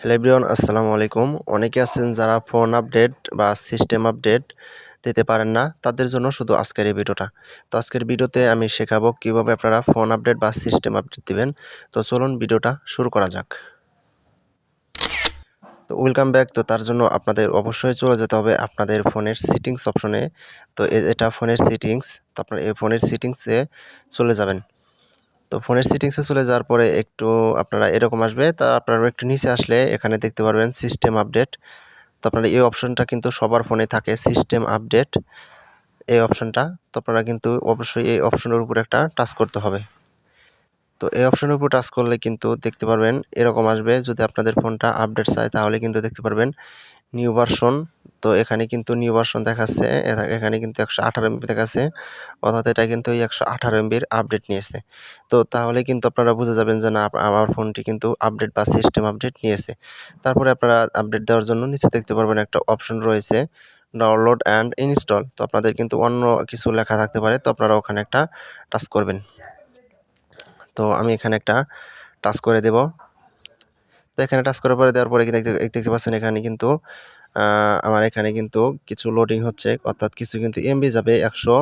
Hello everyone, আসসালামু আলাইকুম। অনেকে আছেন যারা ফোন আপডেট বা সিস্টেম আপডেট দিতে পারেন না, তাদের জন্য শুধু আজকের এই ভিডিওটা। তো আজকের ভিডিওতে আমি শেখাবো কীভাবে আপনারা ফোন আপডেট বা সিস্টেম আপডেট দিবেন। তো চলুন ভিডিওটা শুরু করা যাক। তো ওয়েলকাম ব্যাক। তো তার জন্য আপনাদের অবশ্যই চলে যেতে হবে আপনাদের ফোনের সিটিংস অপশনে। তো এটা ফোনের সিটিংস। তো আপনার এই ফোনের সিটিংসে চলে যাবেন। তো ফোনের সেটিংসে চলে যাওয়ার পরে একটু আপনারা এরকম আসবে, তা আপনারা একটু নিচে আসলে এখানে দেখতে পারবেন সিস্টেম আপডেট তো আপনারা এই অপশনটা কিন্তু সবার ফোনে থাকে সিস্টেম আপডেট এই অপশনটা তো আপনারা কিন্তু অবশ্যই এই অপশনের উপর একটা টাচ করতে হবে। তো এই অপশনের উপর টাচ করলে কিন্তু দেখতে পারবেন এরকম আসবে, যদি আপনাদের ফোনটা আপডেট চায় তাহলে কিন্তু দেখতে পারবেন নিউ ভার্সন তো এখানে কিন্তু নিউ ভার্সন দেখাচ্ছে। এখানে কিন্তু একশো আঠারো এমবি দেখাচ্ছে। অর্থাৎ এটা কিন্তু এই একশো আঠারো এমবির আপডেট নিয়েছে। তো তাহলে কিন্তু আপনারা বুঝে যাবেন যে না আমার ফোনটি কিন্তু আপডেট বা সিস্টেম আপডেট নিয়েছে। তারপরে আপনারা আপডেট দেওয়ার জন্য নিচে দেখতে পারবেন একটা অপশন রয়েছে ডাউনলোড অ্যান্ড ইনস্টল তো আপনাদের কিন্তু অন্য কিছু লেখা থাকতে পারে, তো আপনারা ওখানে একটা টাচ করবেন। তো আমি এখানে একটা টাচ করে দেব। তো এখানে টাচ করার পরে দেওয়ার পরে দেখতে দেখতে পাচ্ছেন এখানে কিন্তু আমার এখানে কিন্তু কিছু লোডিং হচ্ছে, অর্থাৎ কিছু কিন্তু এমবি যাবে একশো,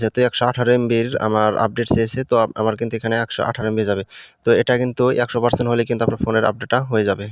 যেহেতু একশো আঠারো এমবির আমার আপডেট চেয়েছে, তো আমার কিন্তু এখানে একশো আঠারো এমবি যাবে। তো এটা কিন্তু একশো পার্সেন্ট হলে কিন্তু আপনার ফোনের আপডেটটা হয়ে যাবে।